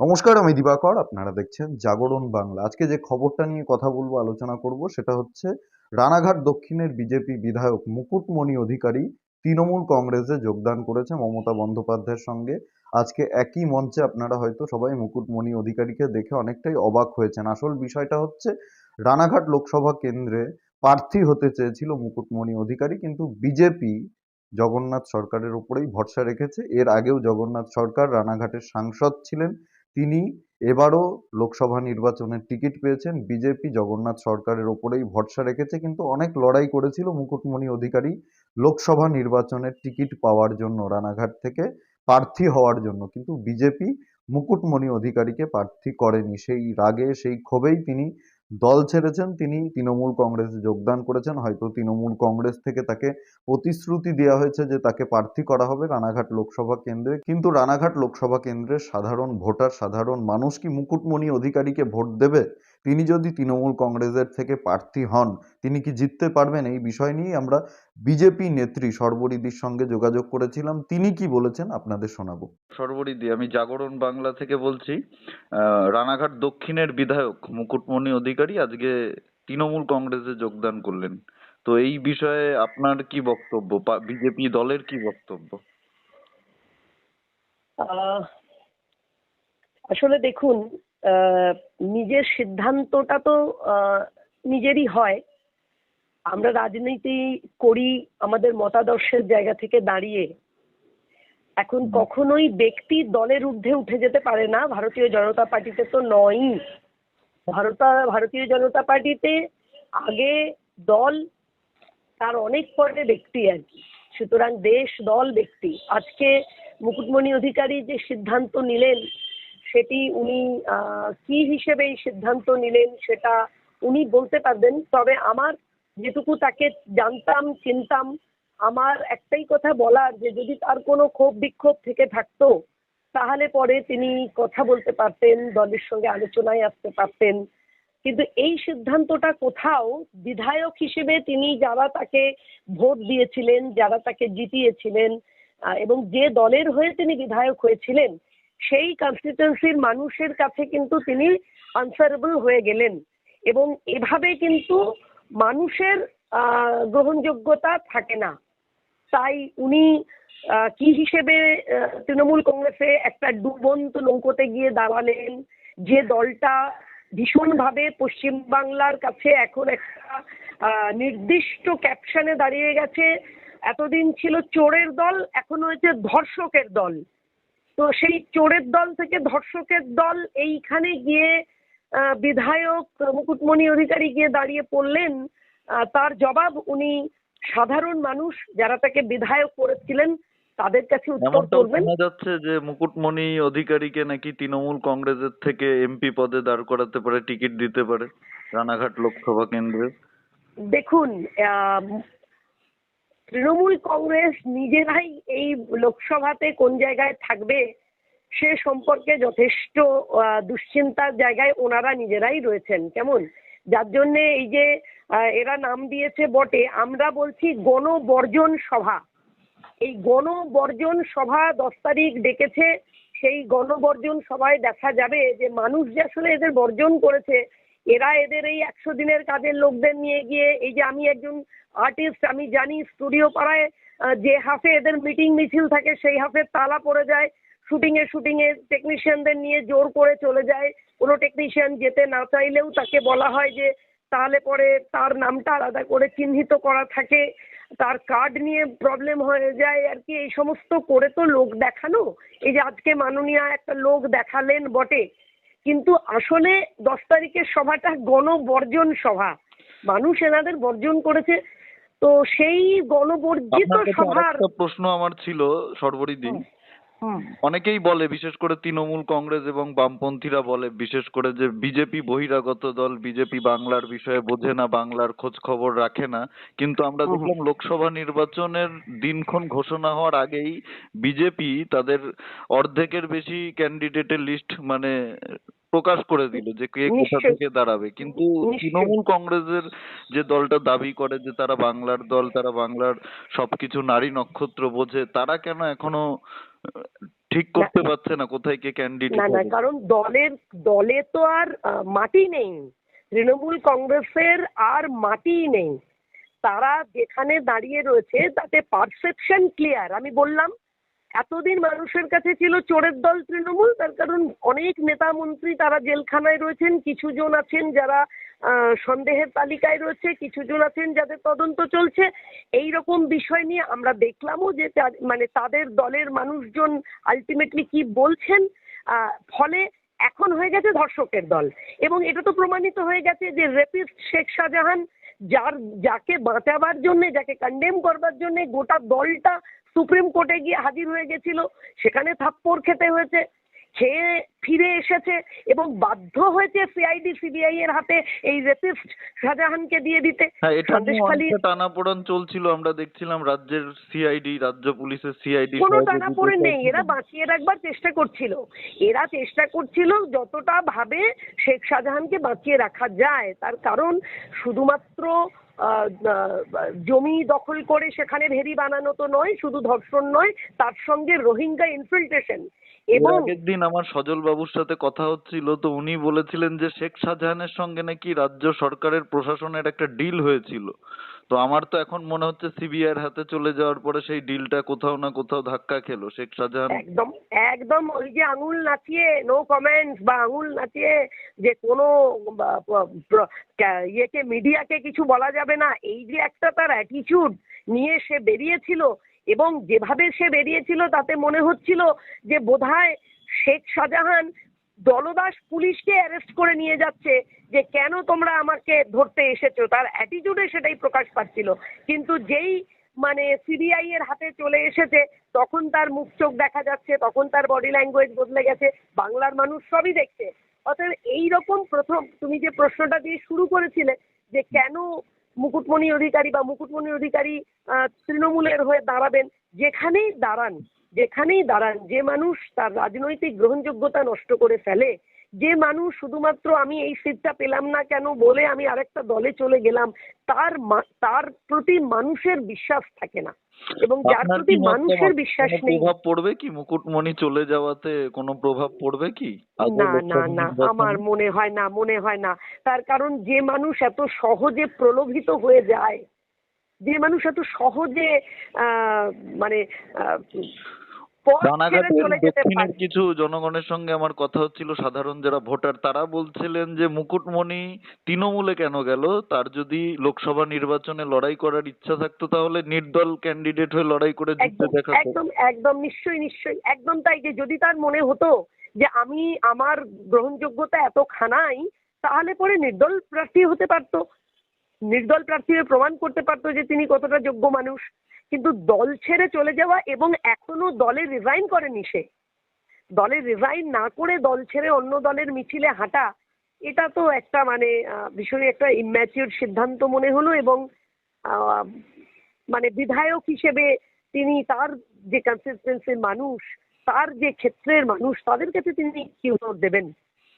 নমস্কার, আমি দিবাকর। আপনারা দেখছেন জাগরণ বাংলা। আজকে যে খবরটা নিয়ে কথা বলব, আলোচনা করব, সেটা হচ্ছে রানাঘাট দক্ষিণের বিজেপি বিধায়ক মুকুটমণি অধিকারী তৃণমূল কংগ্রেসে যোগদান করেছে মমতা বন্দ্যোপাধ্যায়ের সঙ্গে। আজকে একই মঞ্চে আপনারা হয়তো সবাই মুকুটমণি অধিকারীকে দেখে অনেকটাই অবাক হয়েছেন। আসল বিষয়টা হচ্ছে, রানাঘাট লোকসভা কেন্দ্রে প্রার্থী হতে চেয়েছিল মুকুটমণি অধিকারী, কিন্তু বিজেপি জগন্নাথ সরকারের উপরেই ভরসা রেখেছে। এর আগেও জগন্নাথ সরকার রানাঘাটের সাংসদ ছিলেন। তিনি এবারও লোকসভা নির্বাচনের টিকিট পেয়েছেন। বিজেপি জগন্নাথ সরকারের ওপরেই ভরসা রেখেছে, কিন্তু অনেক লড়াই করেছিল মুকুটমণি অধিকারী লোকসভা নির্বাচনের টিকিট পাওয়ার জন্য, রানাঘাট থেকে প্রার্থী হওয়ার জন্য। কিন্তু বিজেপি মুকুটমণি অধিকারীকে প্রার্থী করেনি। সেই রাগে, সেই ক্ষোভেই তিনি দল ছেড়েছেন, তিনি তৃণমূল কংগ্রেসে যোগদান করেছেন। হয়তো তৃণমূল কংগ্রেস থেকে তাকে প্রতিশ্রুতি দেওয়া হয়েছে যে তাকে প্রার্থী করা হবে রানাঘাট লোকসভা কেন্দ্রে। কিন্তু রানাঘাট লোকসভা কেন্দ্রে সাধারণ ভোটার, সাধারণ মানুষ কি মুকুটমণি অধিকারীকে ভোট দেবে? তিনি যদি তৃণমূল কংগ্রেসের থেকে প্রার্থী হন তিনি কি জিততে পারবেন? এই বিষয় নিয়ে আমরা বিজেপি নেত্রী সর্বরিদির সঙ্গে যোগাযোগ করেছিলাম। তিনি কি বলেছেন? আপনাদের শোনাবো। সর্বরিদি আমি জাগরণ বাংলা থেকে বলছি। রানাঘাট দক্ষিণের বিধায়ক মুকুটমণি অধিকারী আজকে তৃণমূল কংগ্রেসে যোগদান করলেন। তো এই বিষয়ে আপনার কি বক্তব্য? বিজেপি দলের কি বক্তব্য? আসলে দেখুন নিজের সিদ্ধান্তটা তো আহ, নিজেরই হয়। আমরা রাজনীতি করি আমাদের মতাদর্শের জায়গা থেকে দাঁড়িয়ে। এখন কখনোই ব্যক্তি দলের ঊর্ধ্বে উঠে যেতে পারে না। ভারতীয় জনতা পার্টিতে তো নয়ই। ভারতা ভারতীয় জনতা পার্টিতে আগে দল তার অনেক পরে ব্যক্তি আর কি। সুতরাং দেশ দল ব্যক্তি। আজকে মুকুটমণি অধিকারী যে সিদ্ধান্ত নিলেন সেটি উনি কি হিসেবে সিদ্ধান্ত নিলেন সেটা উনি বলতে পারবেন। তবে আমার যেটুকু তাকে জানতাম, চিনতাম, আমার একটাই কথা বলার যে যদি তার কোনো ক্ষোভ বিক্ষোভ থেকে থাকতো, তাহলে পরে তিনি কথা বলতে পারতেন, দলের সঙ্গে আলোচনায় আসতে পারতেন। কিন্তু এই সিদ্ধান্তটা কোথাও বিধায়ক হিসেবে তিনি যারা তাকে ভোট দিয়েছিলেন, যারা তাকে জিতিয়েছিলেন এবং যে দলের হয়ে তিনি বিধায়ক হয়েছিলেন সেই কনস্টিটিউন্সির মানুষের কাছে কিন্তু তিনি আনসারেবল হয়ে গেলেন। এবং এভাবে কিন্তু মানুষের গ্রহণযোগ্যতা থাকে না। তাই উনি কি হিসেবে তৃণমূল কংগ্রেসে একটা ডুবন্ত নৌকোতে গিয়ে দাঁড়ালেন, যে দলটা ভীষণভাবে পশ্চিমবাংলার কাছে এখন একটা নির্দিষ্ট ক্যাপশনে দাঁড়িয়ে গেছে, এতদিন ছিল চোরের দল, এখন হয়েছে ধর্ষকের দল। তো সেই চোরের দল থেকে ধর্ষকের দল এইখানে গিয়ে বিধায়ক মুকুটমণি অধিকারী গিয়ে দাঁড়িয়ে পড়লেন। তার জবাব উনি সাধারণ মানুষ যারা তাকে বিধায়ক করেছিলেন তাদের কাছে উত্তর করবেন। শোনা যাচ্ছে যে মুকুটমণি অধিকারীকে নাকি তৃণমূল কংগ্রেসের থেকে এমপি পদে দাঁড় করাতে পারে টিকিট দিতে পারে রানাঘাট লোকসভা কেন্দ্রে। দেখুন তৃণমূল কংগ্রেস নিজেরাই এই লোকসভাতে কোন জায়গায় থাকবে সে সম্পর্কে যথেষ্ট দুশ্চিন্তার জায়গায় ওনারা নিজেরাই রয়েছেন। কেমন? যার জন্য এই যে এরা নাম দিয়েছে বটে, আমরা বলছি গণবর্জন সভা। এই গণবর্জন সভা দশ তারিখ ডেকেছে, সেই গণবর্জন সভায় দেখা যাবে যে মানুষ যে আসলে এদের বর্জন করেছে, এরা এদের এই একশো দিনের কাজের লোকদের নিয়ে গিয়ে, এই যে আমি একজন আর্টিস্ট আমি জানি স্টুডিও পাড়ায় যে হাফে এদের মিটিং মিছিল থাকে, সেই হাফে তালা পড়ে যায়। শুটিং এ শুটিং এ টেকনিশিয়ানদের নিয়ে জোর করে চলে যায়। কোনো টেকনিশিয়ান যেতে না চাইলেও তাকে বলা হয় যে, তাহলে পরে তার নামটা আলাদা করে চিহ্নিত করা থাকে। তার কার্ড নিয়ে প্রবলেম হয়ে যায় আর কি। এই সমস্ত করে তো লোক দেখানো। এই যে আজকে মাননীয় একটা লোক দেখালেন বটে। কিন্তু আসলে দশ তারিখের সভাটা গণবর্জন সভা। মানুষ এনাদের বর্জন করেছে। তো সেই গণবর্জিত সভার প্রশ্ন আমার ছিল সর্বরিদি। অনেকেই বলে বিশেষ করে তৃণমূল কংগ্রেস এবং বামপন্থীরা বলে বিশেষ করে যে বিজেপি বহিরাগত দল বিজেপি বাংলার বিষয়ে বোঝে না বাংলার খোঁজ খবর রাখে না কিন্তু আমরা। দেখলাম লোকসভা নির্বাচনের দিনক্ষণ ঘোষণা হওয়ার আগেই বিজেপি তাদের অর্ধেকের বেশি ক্যান্ডিডেটের লিস্ট মানে প্রকাশ করে দিল যে কে কোথা থেকে দাঁড়াবে। কিন্তু তৃণমূল কংগ্রেসের যে দলটা দাবি করে যে তারা বাংলার দল তারা বাংলার সবকিছু নারী নক্ষত্র বোঝে তারা কেন এখনও ঠিক করতে পারছে না কোথায় কে ক্যান্ডিডেট না না কারণ দলের দলে তো আর মাটি নেই। তৃণমূল কংগ্রেসের আর মাটি নেই। তারা যেখানে দাঁড়িয়ে রয়েছে তাতে পারসেপশন ক্লিয়ার আমি বললাম এতদিন মানুষের কাছে ছিল চোরের দল তৃণমূল, তার কারণ অনেক নেতা মন্ত্রী তারা জেলখানায় রয়েছেন কিছু জন আছেন যারা সন্দেহের তালিকায় রয়েছে কিছু জন আছেন যাদের তদন্ত চলছে। এই রকম বিষয় নিয়ে আমরা দেখলামও যে মানে তাদের দলের মানুষজন আলটিমেটলি কি বলছেন ফলে এখন হয়ে গেছে ধর্ষকের দল। এবং এটা তো প্রমাণিত হয়ে গেছে যে রেপিস্ট শেখ শাহজাহান, যার, যাকে বাঁচাবার জন্য, যাকে কন্ডেম করবার জন্য গোটা দলটা সুপ্রিম কোর্টে গিয়ে হাজির হয়ে গেছিল সেখানে থাপ্পড় খেতে হয়েছে খেয়ে ফিরে এসেছে এবং বাধ্য হয়েছে সিআইডি সিবিআই এর হাতে এই রেপিস্ট শাহজাহানকে দিয়ে দিতে। হ্যাঁ সন্দেশখালী টানাপোড়েন চলছিল আমরা দেখছিলাম রাজ্যের সিআইডি রাজ্য পুলিশের সিআইডি কোনো টানাপোড়েন নেই এরা বাঁচিয়ে রাখবার চেষ্টা করছিল। এরা চেষ্টা করছিল যতটা ভাবে শেখ শাহজাহানকে বাঁচিয়ে রাখা যায় তার কারণ শুধুমাত্র জমি দখল করে সেখানে ভেরি বানানো তো নয় শুধু ধর্ষণ নয় তার সঙ্গে রোহিঙ্গা ইনফিল্ট্রেশন এবং একদিন আমার সজল বাবুর সাথে কথা হচ্ছিল তো উনি বলেছিলেন যে শেখ শাহজাহানের সঙ্গে নাকি রাজ্য সরকারের প্রশাসনের একটা ডিল হয়েছিল। তো আমার তো এখন মনে হচ্ছে সিবিআই এর হাতে চলে যাওয়ার পরে সেই ডিলটা কোথাও না কোথাও ধাক্কা খেলো। শেখ শাহজাহান একদম একদম ওই যে আঙুল নাচিয়ে নো কমেন্টস বা আঙুল নাচিয়ে যে কোনো ইয়েকে, মিডিয়াকে কিছু বলা যাবে না, এই যে একটা তার অ্যাটিটিউড নিয়ে সে বেরিয়েছিল এবং যেভাবে সে বেরিয়েছিল তাতে মনে হচ্ছিল যে বোধহয় শেখ শাহজাহান দলদাস পুলিশকে অ্যারেস্ট করে নিয়ে যাচ্ছে যে কেন তোমরা আমাকে ধরতে এসেছ? তার অ্যাটিটিউডে সেটাই প্রকাশ পাচ্ছিল। কিন্তু যেই মানে সিবিআই এর হাতে চলে এসেছে, তখন তার মুখ চোখ দেখা যাচ্ছে, তখন তার বডি ল্যাঙ্গুয়েজ বদলে গেছে, বাংলার মানুষ সবই দেখছে। অতএব এই রকম প্রথম তুমি যে প্রশ্নটা দিয়ে শুরু করেছিলে যে কেন মুকুটমণি অধিকারী বা মুকুটমণি অধিকারী তৃণমূলের হয়ে দাঁড়াবেন, যেখানেই দাঁড়ান যেখানেই দাঁড়ান যে মানুষ তার রাজনৈতিক গ্রহণযোগ্যতা নষ্ট করে ফেলে যে মানুষ শুধুমাত্র আমি এই সিটটা পেলাম না কেন বলে আমি আরেকটা দলে চলে গেলাম তার তার প্রতি মানুষের বিশ্বাস থাকে না। এবং যার প্রতি মানুষের বিশ্বাস নেই প্রভাব পড়বে কি? মুকুটমণি চলে যাওয়াতে কোনো প্রভাব পড়বে কি? না না না আমার মনে হয় না মনে হয় না। তার কারণ যে মানুষ এত সহজে প্রলোভিত হয়ে যায় যে মানুষ এত সহজে আহ, মানে দক্ষিণের কিছু জনগণের সঙ্গে আমার কথা হচ্ছিল সাধারণ যারা ভোটার তারা বলছিলেন যে মুকুটমণি তৃণমূলে কেন গেল? তার যদি লোকসভা নির্বাচনে লড়াই করার ইচ্ছা থাকতো তাহলে নির্দল ক্যান্ডিডেট হয়ে লড়াই করে জিততে দেখাতো একদম একদম নিশ্চয়ই নিশ্চয়ই। একদম তাই যে যদি তার মনে হতো যে আমি আমার গ্রহণযোগ্যতা এত খানাই তাহলে পরে নির্দল প্রার্থী হতে পারতো। নির্দল প্রার্থী প্রমাণ করতে পারতো যে তিনি কতটা যোগ্য মানুষ। কিন্তু দল ছেড়ে চলে যাওয়া এবং এখনও দলে রিজাইন করেনি সে। দলে রিজাইন না করে দল ছেড়ে অন্য দলের মিছিলে হাঁটা, এটা তো একটা মানে ভীষণই একটা ইম্যাচিউর সিদ্ধান্ত মনে হলো এবং মানে বিধায়ক হিসেবে তিনি তার যে কনসিস্টেন্সির মানুষ, তার যে ক্ষেত্রের মানুষ, তাদের কাছে তিনি কি উত্তর দেবেন?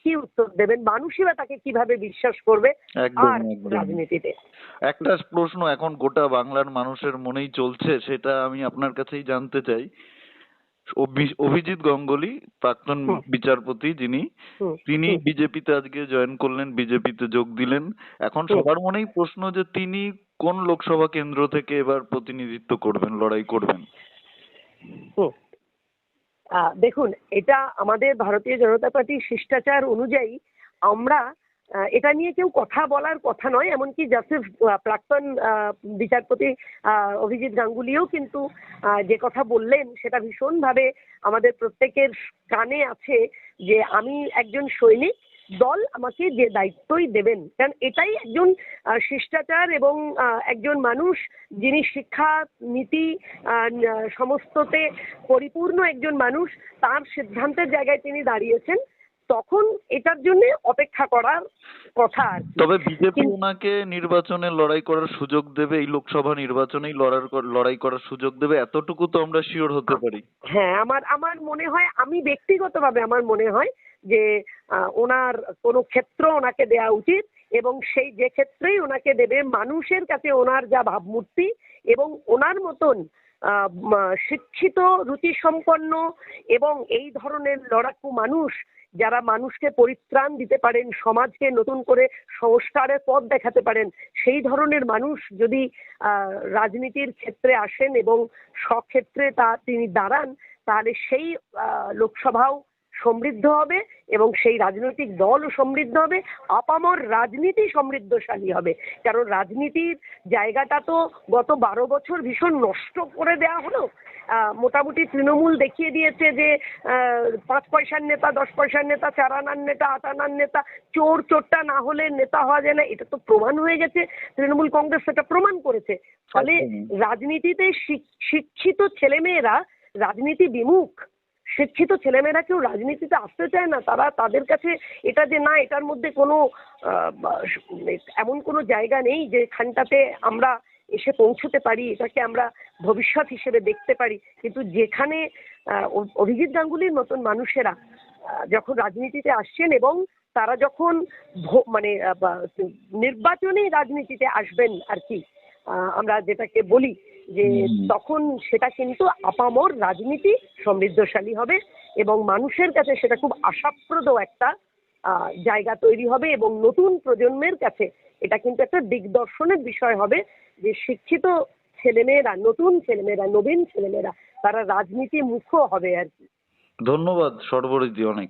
কি উত্তর দেবেন? মানুষই বা তাকে কীভাবে বিশ্বাস করবে আর রাজনীতিতে? একটা প্রশ্ন এখন গোটা বাংলার মানুষের মনেই চলছে সেটা আমি আপনার কাছেই জানতে চাই। অভিজিৎ গঙ্গোলি প্রাক্তন বিচারপতি যিনি তিনি বিজেপিতে আজকে জয়েন করলেন বিজেপিতে যোগ দিলেন। এখন সবার মনেই প্রশ্ন যে তিনি কোন লোকসভা কেন্দ্র থেকে এবার প্রতিনিধিত্ব করবেন লড়াই করবেন? দেখুন, এটা আমাদের ভারতীয় জনতা পার্টির শিষ্টাচার অনুযায়ী আমরা এটা নিয়ে কেউ কথা বলার কথা নয়, এমনকি জাস্টিস প্রাক্তন বিচারপতি অভিজিৎ গাঙ্গুলিও কিন্তু যে কথা বললেন সেটা ভীষণভাবে আমাদের প্রত্যেকের কানে আছে যে আমি একজন সৈনিক দল আমাকে যে দায়িত্বই দেবেন। কারণ এটাই একজন শিষ্টাচার এবং একজন মানুষ যিনি শিক্ষা নীতি সমস্ততে পরিপূর্ণ একজন মানুষ তার সিদ্ধান্তের জায়গায় তিনি দাঁড়িয়েছেন তখন এটার জন্য অপেক্ষা করার কথা আর তবে বিজেপি ওনাকে নির্বাচনে লড়াই করার সুযোগ দেবে এই লোকসভা নির্বাচনেই লড়ার লড়াই করার সুযোগ দেবে এতটুকু তো আমরা শিওর হতে পারি। হ্যাঁ আমার আমার মনে হয় আমি ব্যক্তিগতভাবে আমার মনে হয় যে ওনার কোনো ক্ষেত্র ওনাকে দেওয়া উচিত এবং সেই, যে ক্ষেত্রেই ওনাকে দেবে মানুষের কাছে ওনার যা ভাবমূর্তি এবং ওনার মতন শিক্ষিত, রুচিসম্পন্ন এবং এই ধরনের লড়াকু মানুষ যারা মানুষকে পরিত্রাণ দিতে পারেন, সমাজকে নতুন করে সংস্কারের পথ দেখাতে পারেন, সেই ধরনের মানুষ যদি রাজনীতির ক্ষেত্রে আসেন এবং সক্ষেত্রে তা তিনি দাঁড়ান, তাহলে সেই লোকসভাও সমৃদ্ধ হবে এবং সেই রাজনৈতিক দলও সমৃদ্ধ হবে আপামর রাজনীতি সমৃদ্ধশালী হবে। কারণ রাজনীতির জায়গাটা তো গত বারো বছর ভীষণ নষ্ট করে দেওয়া হলো। আহ, মোটামুটি তৃণমূল দেখিয়ে দিয়েছে যে আহ, পাঁচ পয়সার নেতা দশ পয়সার নেতা চার আনার নেতা আট আনার নেতা চোর চোরটা না হলে নেতা হওয়া যায় না এটা তো প্রমাণ হয়ে গেছে। তৃণমূল কংগ্রেস সেটা প্রমাণ করেছে। ফলে। রাজনীতিতে শিক্ষিত ছেলেমেয়েরা রাজনীতি বিমুখ। শিক্ষিত ছেলেমেয়েরা কেউ রাজনীতিতে আসতে চায় না, তারা তাদের কাছে এটা যে না, এটার মধ্যে কোনো এমন কোনো জায়গা নেই যেখানটাতে আমরা এসে পৌঁছতে পারি, এটাকে আমরা ভবিষ্যৎ হিসেবে দেখতে পারি। কিন্তু যেখানে অভিজিৎ গাঙ্গুলির মতন মানুষেরা যখন রাজনীতিতে আসছেন এবং তারা যখন মানে নির্বাচনী রাজনীতিতে আসবেন আর কি আমরা যেটাকে বলি যে তখন সেটা কিন্তু আপামর রাজনীতি সমৃদ্ধশালী হবে এবং মানুষের কাছে সেটা খুব আশাপ্রদ একটা জায়গা তৈরি হবে এবং নতুন প্রজন্মের কাছে এটা কিন্তু একটা দিগদর্শনের বিষয় হবে যে শিক্ষিত ছেলেমেয়েরা নতুন ছেলেমেয়েরা নবীন ছেলেমেয়েরা তারা রাজনীতি মুখ হবে আর কি। ধন্যবাদ সর্বরিদি অনেক।